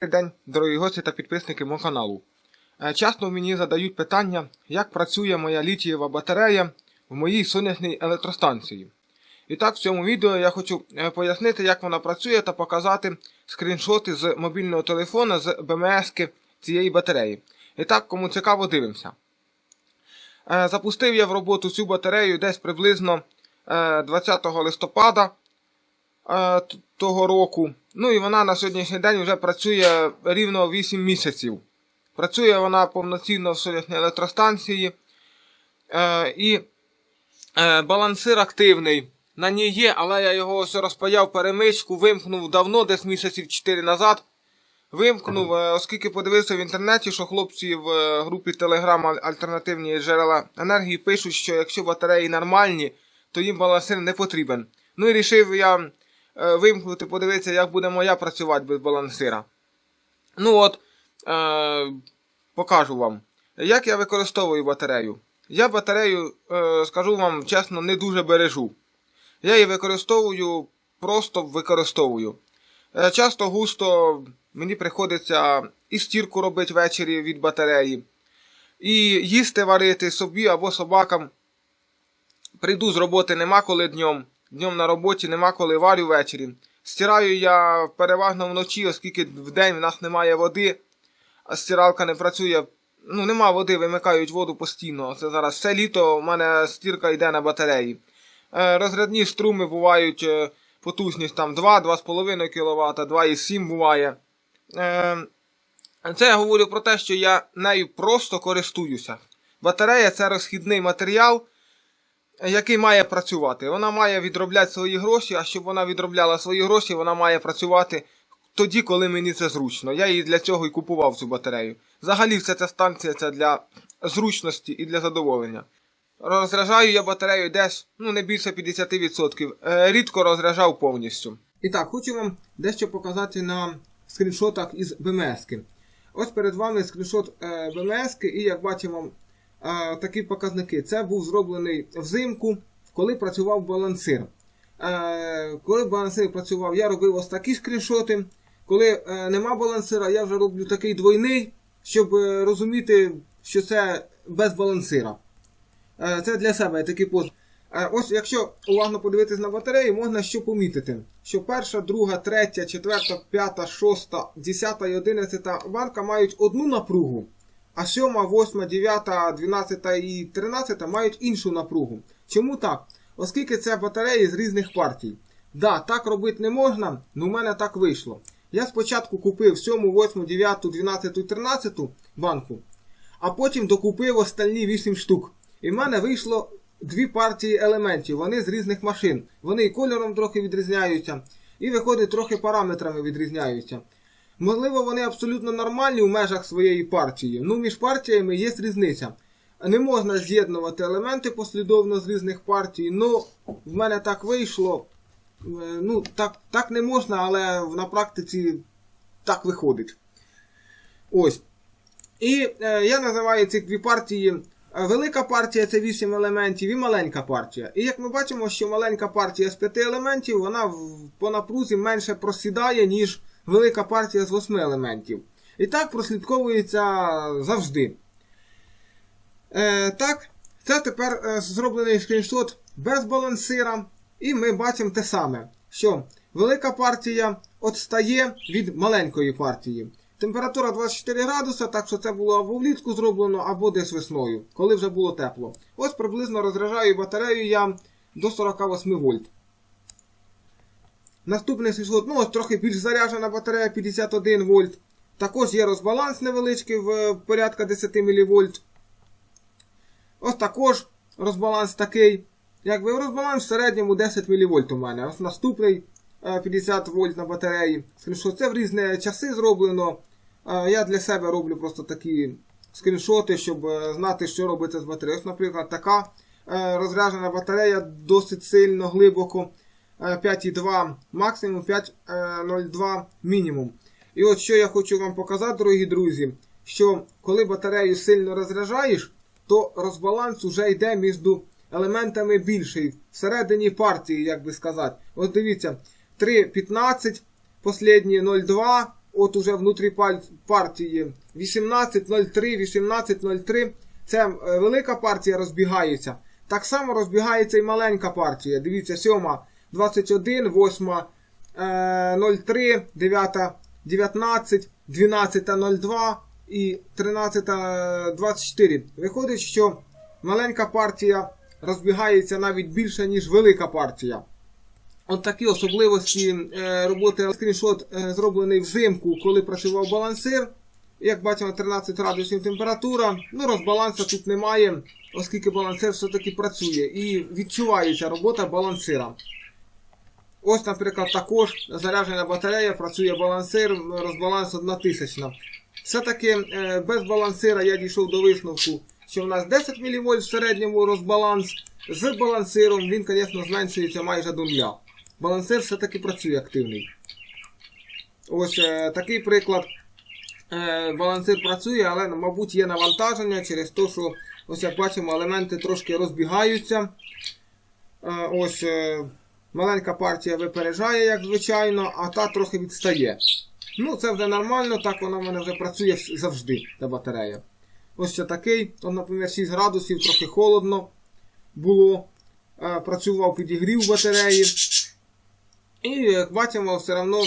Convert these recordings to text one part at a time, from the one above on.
Добрий день, дорогі гості та підписники мого каналу. Е, Часто мені задають питання, як працює моя літієва батарея в моїй сонячній електростанції. І так, в цьому відео я хочу е, пояснити, як вона працює та показати скріншоти з мобільного телефона з БМС цієї батареї. І так, кому цікаво, дивимося. Е, Запустив я в роботу цю батарею десь приблизно е, 20 листопада того року. Ну і вона на сьогоднішній день вже працює рівно 8 місяців. Працює вона повноцінно в сонячній електростанції. Е, і е, балансир активний. На ній є, але я його ось розпаяв перемичку, вимкнув давно, десь місяців 4 назад. Вимкнув, е, оскільки подивився в інтернеті, що хлопці в е, групі Telegram альтернативні джерела енергії пишуть, що якщо батареї нормальні, то їм балансир не потрібен. Ну і рішив я вимкнути, подивитися, як буде моя працювати без балансира. Ну от, е, покажу вам, як я використовую батарею. Я батарею, е, скажу вам чесно, не дуже бережу. Я її використовую, просто використовую. Е, Часто густо мені приходиться і стірку робити ввечері від батареї, і їсти варити собі або собакам. Прийду з роботи нема коли днем. Днем на роботі нема коли варю ввечері. Стираю я переважно вночі, оскільки вдень в нас немає води, а стиралка не працює. Ну, нема води, вимикають воду постійно. Це зараз все літо у мене стірка йде на батареї. Е, Розрядні струми бувають е, потужність там 2-2,5 кВт, 2,7 буває. Е, Це я говорю про те, що я нею просто користуюся. Батарея це розхідний матеріал, який має працювати. Вона має відробляти свої гроші, а щоб вона відробляла свої гроші, вона має працювати тоді, коли мені це зручно. Я її для цього і купував цю батарею. Взагалі, вся ця станція це для зручності і для задоволення. Розряджаю я батарею десь ну, не більше 50%. Е, рідко розряджав повністю. І так, хочу вам дещо показати на скріншотах із БМС. Ось перед вами скріншот е, БМС, і як бачимо, такі показники. Це був зроблений взимку, коли працював балансир. Коли балансир працював, я робив ось такі скріншоти. Коли е, нема балансира, я вже роблю такий двойний, щоб е, розуміти, що це без балансира. Е, Це для себе такий пост. Ось, якщо уважно подивитись на батарею, можна що помітити, що перша, друга, третя, четверта, п'ята, шоста, десята і одинадцята банка мають одну напругу, а сьома, восьма, дев'ята, дванадцята і тринадцята мають іншу напругу. Чому так? Оскільки це батареї з різних партій. Да, так робити не можна, але в мене так вийшло. Я спочатку купив 7, 8, 9, 12, 13 банку, а потім докупив останні 8 штук. І в мене вийшло дві партії елементів. Вони з різних машин. Вони і кольором трохи відрізняються, і виходить трохи параметрами відрізняються. Можливо, вони абсолютно нормальні в межах своєї партії. Ну, між партіями є різниця. Не можна з'єднувати елементи послідовно з різних партій. Ну, в мене так вийшло. Е, Ну, так, так не можна, але на практиці так виходить. Ось. І е, я називаю ці дві партії. е, Велика партія це 8 елементів і маленька партія. І як ми бачимо, що маленька партія з 5 елементів, вона в- по напрузі менше просідає, ніж велика партія з 8 елементів. І так прослідковується завжди. Е, так, це тепер е, зроблений скріншот без балансира. І ми бачимо те саме, що велика партія відстає від маленької партії. Температура 24 градуса, так що це було або влітку зроблено, або десь весною, коли вже було тепло. Ось приблизно розряджаю батарею я до 48 вольт. Наступний скріншот, ну трохи більш заряджена батарея 51 вольт. Також є розбаланс невеличкий в е, порядка 10 мВ. Ось також розбаланс такий. Якби розбаланс в середньому 10 мВ у мене. Ось наступний е, 50 вольт на батареї. Скріншот. Це в різні часи зроблено. Е, Я для себе роблю просто такі скріншоти, щоб е, знати, що робиться з батареєю. Ось, наприклад, така е, розряджена батарея досить сильно глибоко. Е, 5,2 максимум, 5,02 мінімум. І от що я хочу вам показати, дорогі друзі, що коли батарею сильно розряджаєш, то розбаланс уже йде між елементами більший, всередині партії, як би сказати. От дивіться, 3,15, послідні 0,2, от уже внутрі партії 1803, 1803. Це е, велика партія розбігається. Так само розбігається і маленька партія. Дивіться, 7, 21, 8, е, 03, 9, 19, 12, 02 і 13, 24. Виходить, що маленька партія розбігається навіть більше, ніж велика партія. От такі особливості е, роботи скріншот е, зроблений взимку, коли працював балансир. Як бачимо, 13 градусів температура. Ну, розбалансу тут немає, оскільки балансир все-таки працює. І відчувається робота балансира. Ось, наприклад, також заряджена батарея, працює балансир, розбаланс 1000. Все-таки е, без балансира я дійшов до висновку, що в нас 10 мВ в середньому розбаланс. З балансиром він, звісно, зменшується майже до нуля. Балансир все-таки працює активний. Ось е, такий приклад. Е, балансир працює, але, мабуть, є навантаження через те, що, ось як бачимо, елементи трошки розбігаються. Ось маленька партія випереджає, як звичайно, а та трохи відстає. Ну, це вже нормально, так вона в мене вже працює завжди, та батарея. Ось ще такий, от, наприклад, 6 градусів, трохи холодно було. Е, працював підігрів батареї. І як бачимо, все одно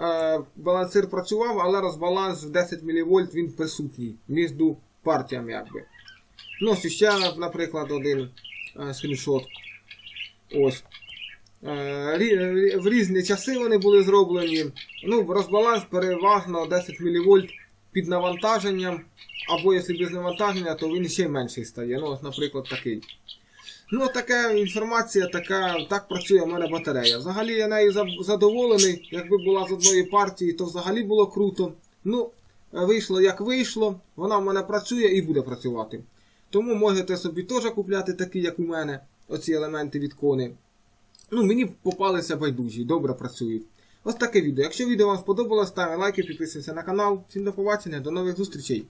е, балансир працював, але розбаланс в 10 мВ він присутній між партіями. якби. Ну, ще, наприклад, один е, скріншот. Ось. Е, в різні часи вони були зроблені. Ну, розбаланс переважно 10 мВ під навантаженням, або якщо без навантаження, то він ще менший стає. Ну, наприклад, такий. Ну, така інформація, така, так працює в мене батарея. Взагалі я нею задоволений. Якби була з одної партії, то взагалі було круто. Ну, вийшло як вийшло, вона в мене працює і буде працювати. Тому можете собі теж купляти такі, як у мене, оці елементи від кони. Ну, мені попалися байдужі, добре працюють. Ось таке відео. Якщо відео вам сподобалось, ставте лайки, підписуйтесь на канал. Всім до побачення, до нових зустрічей.